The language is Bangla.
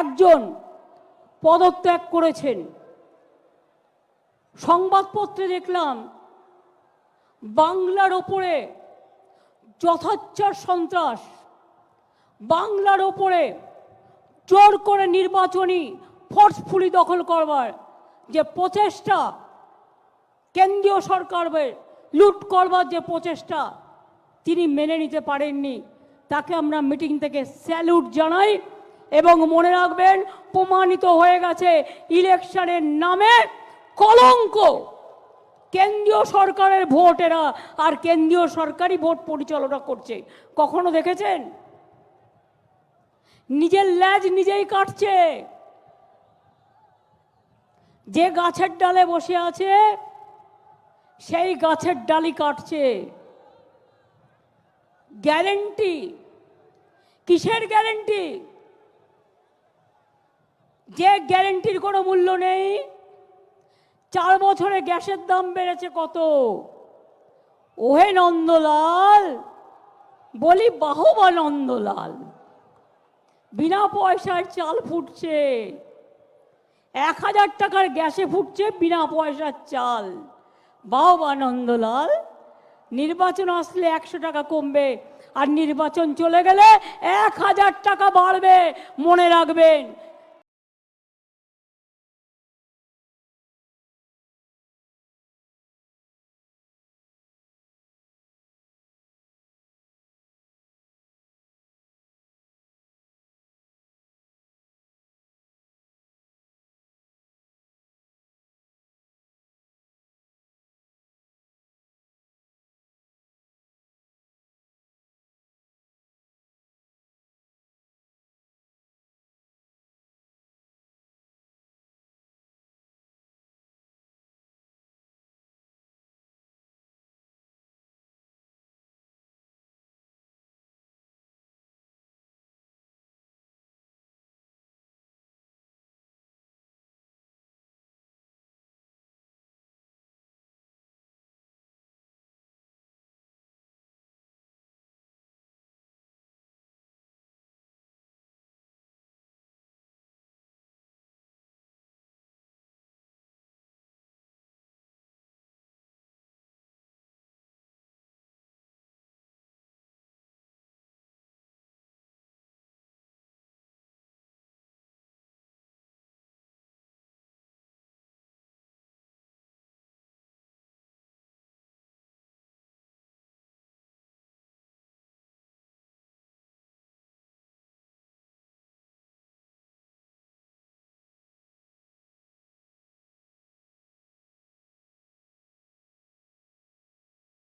একজন পদত্যাগ করেছেন। সংবাদপত্রে দেখলাম, বাংলার ওপরে যথাচ্ছার সন্ত্রাস, বাংলার ওপরে জোর করে নির্বাচনী ফোর্সফুলি দখল করবার যে প্রচেষ্টা, কেন্দ্রীয় সরকারের লুট করবার যে প্রচেষ্টা তিনি মেনে নিতে পারেননি, তাকে আমরা মিটিং থেকে স্যালুট জানাই। এবং মনে রাখবেন, প্রমাণিত হয়ে গেছে, ইলেকশনের নামে কলঙ্ক। কেন্দ্রীয় সরকারের ভোট এরা আর কেন্দ্রীয় সরকারই ভোট পরিচালনা করছে। কখনো দেখেছেন? নিজের ল্যাজ নিজেই কাটছে। যে গাছের ডালে বসে আছে, সেই গাছের ডালি কাটছে। গ্যারেন্টি। কিসের গ্যারেন্টি? যে গ্যারেন্টির কোনো মূল্য নেই, চার বছরে গ্যাসের দাম বেড়েছে কত? ওহে নন্দলাল, বলি বাহবা নন্দলাল, বিনা পয়সায় চাল ফুটছে। এক হাজার টাকার গ্যাসে ফুটছে বিনা পয়সার চাল। বাহবা নন্দলাল, নির্বাচন আসলে একশো টাকা কমবে, আর নির্বাচন চলে গেলে এক হাজার টাকা বাড়বে, মনে রাখবেন।